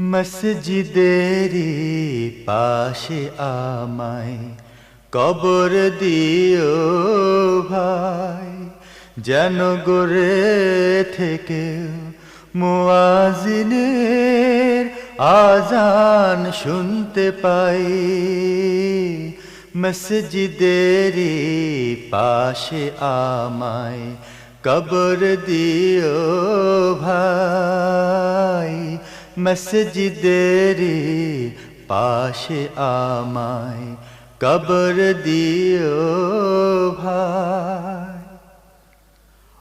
মসজিদেরি পাশে আমায় কবর দিও ভাই। যেন গোরে থেকে মুয়াজিনের আজান শুনতে পাই। মসজিদেরি পাশে আমায় কবর দিও ভাই। মসজিদেরি পাশে আমায় কবর দিও ভাই।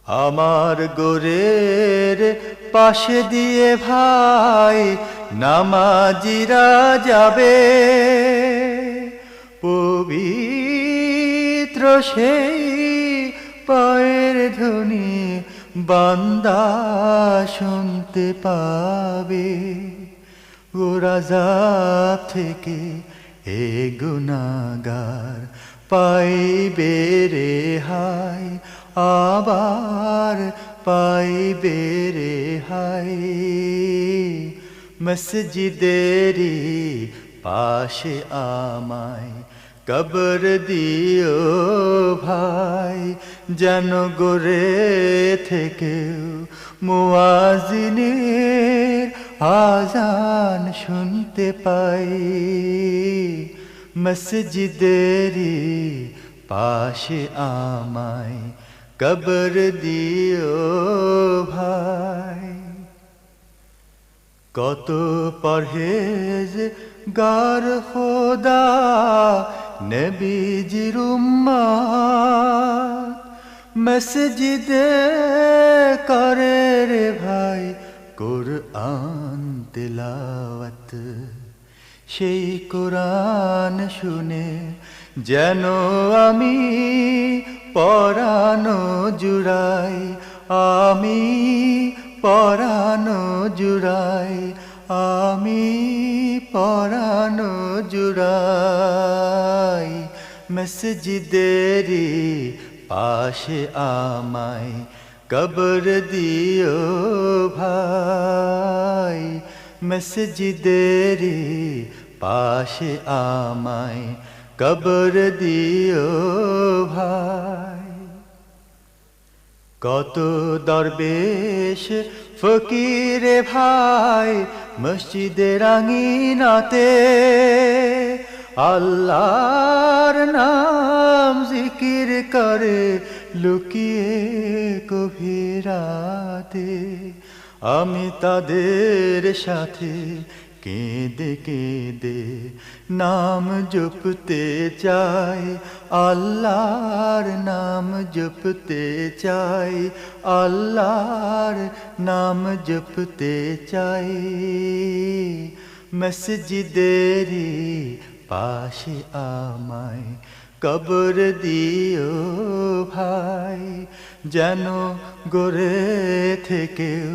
আমার গোরের পাশে দিয়ে ভাই নামাজিরা যাবে পবিত্র সেই পায়ের ধ্বনি বান্দা শুনতে পাবে। গোরাজাব থেকে এ গুনাগার পাইবে রে হাই আবার পাইবে রে হাই মসজিদেরি পাশে আমায় কবর দিও ভাই, যেন গোরে থেকেও মুয়াজিনের আজান শুনতে পাই। মসজিদেরি পাশে আমায় কবর দিও ভাই। কত পরহেজ গার খোদা নবীজির উম্মত মসজিদে করে রে ভাই কোরআন তেলাওয়াত। সেই কোরআন শুনে যেন আমি পরানো জুড়াই, আমি পরানো জুড়াই, আমি পরানো জুড়াই। মসজিদেরি পাশে আমায় কবর দিও ভাই মসজিদেরি পাশে আমায় কবর দিও ভাই কত দরবেশ ফকিরে ভাই মসজিদের আঙিনাতে আল্লাহর নাম জিকির করে লুকিয়ে গভীরাতে আমি তাদের সাথে কেঁদে কেঁদে নাম জপতে চাই, আল্লাহর নাম জপতে চাই, আল্লাহর নাম জপতে চাই। মসজিদেরি পাশে আমায় কবর দিও ভাই, যেন গোরে থেকেও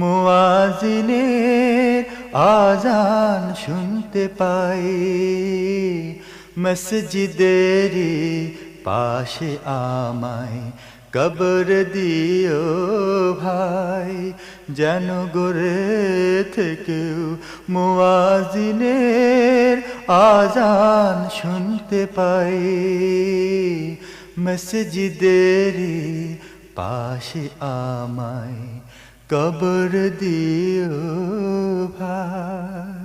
মুয়াজিনের আজান শুনতে পাই। মসজিদেরি পাশে আমায় কবর দিও ভাই, যেন গোরে থেকেও মুয়াজিনের আজান শুনতে পাই। মসজিদেরি পাশে আমায় কবর দিও ভাই।